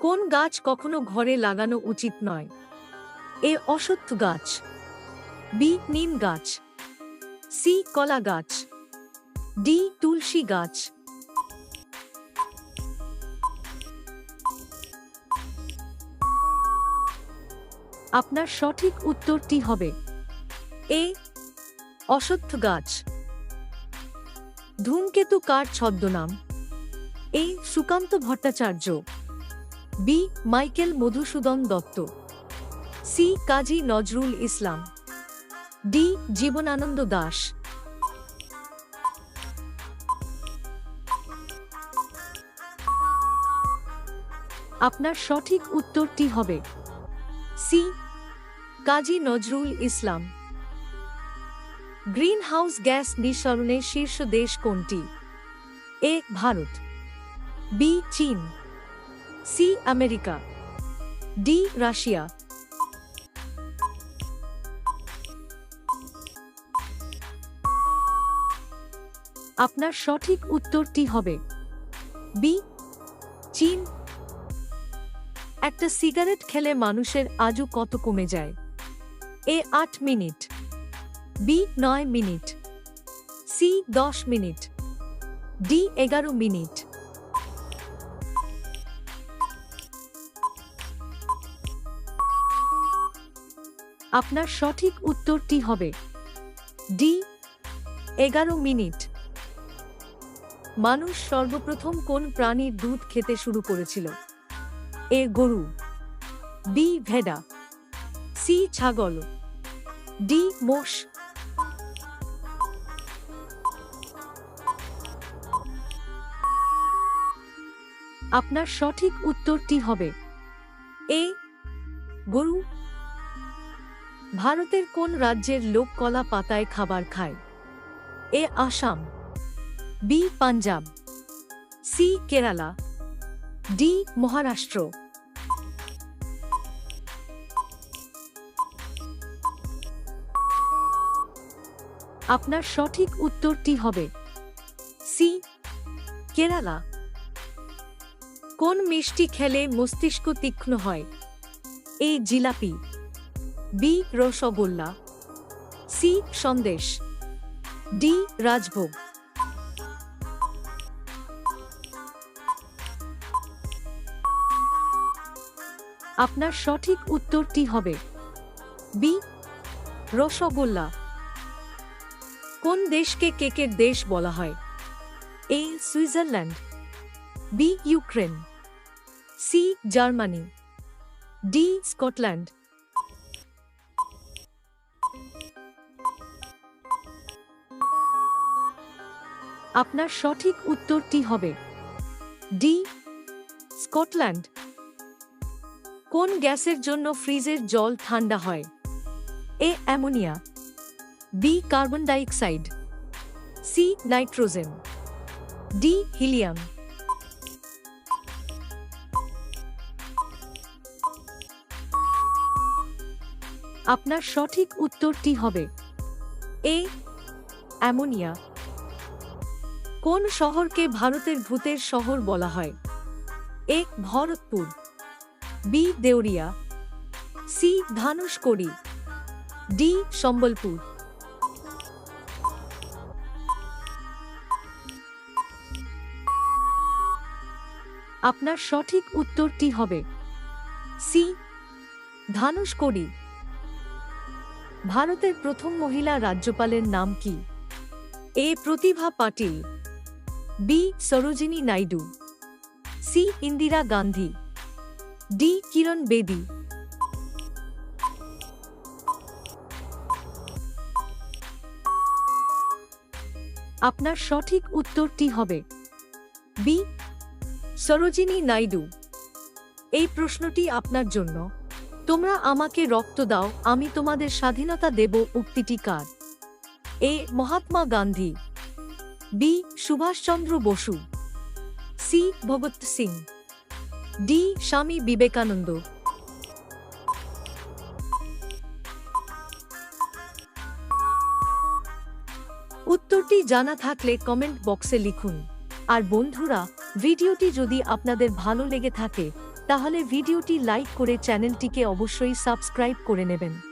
কোন গাছ কখনো ঘরে লাগানো উচিত নয়? এ অসত্য গাছ। বি নিম গাছ। সি কলা গাছ। ডি তুলসী গাছ। আপনার সঠিক উত্তরটি হবে এ, অসত্য গাছ। ধূমকেতু কার ছদ্মনাম? A Sukanta Bhattacharya. B. Michael Madhusudan Dutta. C. Kazi Nazrul Islam. D. Jibanananda Das. আপনার সঠিক উত্তরটি হবে C. Kazi Nazrul Islam. Greenhouse gas নিঃসরণের শীর্ষ দেশ কোনটি? এ. ভারত। বি চীন, সি আমেরিকা, ডি রাশিয়া। আপনার সঠিক উত্তরটি হবে বি, চীন। একটা সিগারেট খেলে মানুষের আজও কত কমে যায়? এ আট মিনিট, বি নয় মিনিট, সি দশ মিনিট, ডি এগারো মিনিট। আপনার সঠিক উত্তরটি হবে ডি, এগারো মিনিট। মানুষ সর্বপ্রথম কোন প্রাণীর দুধ খেতে শুরু করেছিল? এ, গরু। বি, ভেড়া। সি, ছাগল। ডি, মোষ। আপনার সঠিক উত্তরটি হবে এ, গরু। ভারতের কোন রাজ্যের লোক কলা পাতায় খাবার খায়? A Assam B Punjab C Kerala D Maharashtra. আপনার সঠিক উত্তরটি হবে সি কেরালা। কোন মিষ্টি খেলে মস্তিষ্ক তীক্ষ্ণ হয়? A jalebi. B rasgulla, C sandesh, D rajbhog. আপনার সঠিক উত্তরটি হবে বি রসগোল্লা। কোন দেশকে কেকের দেশ বলা হয়? A Switzerland, B Ukraine, C Germany, D Scotland. আপনার সঠিক উত্তরটি হবে ডি, স্কটল্যান্ড। কোন গ্যাসের জন্য ফ্রিজের জল ঠান্ডা হয়? A, ammonia. B, carbon dioxide. C, nitrogen. D, helium. আপনার সঠিক উত্তরটি হবে এ, অ্যামোনিয়া। কোন শহরকে ভারতের ভূতের শহর বলা হয়? A. Bharatpur, B. Deoria, C. Dhanushkodi D. Sambalpur. আপনার সঠিক উত্তরটি হবে সি. ধানুষকড়ি ভারতের প্রথম মহিলা রাজ্যপালের নাম কি? A. Pratibha Patil B Sarojini Naidu, C Indira Gandhi, D Kiran Bedi. আপনার সঠিক উত্তরটি হবে বি, সরোজিনী নাইডু। এই প্রশ্নটি আপনার জন্য। তোমরা আমাকে রক্ত দাও, আমি তোমাদের স্বাধীনতা দেব উক্তিটি কার? A, Mahatma Gandhi. B Subhashchandra Basu, C Bhagat Singh, D Swami Vivekananda. উত্তরটি জানা থাকলে কমেন্ট বক্সে লিখুন। আর বন্ধুরা, ভিডিওটি যদি আপনাদের ভালো লেগে থাকে, তাহলে ভিডিওটি লাইক করে চ্যানেলটিকে অবশ্যই সাবস্ক্রাইব করে নেবেন।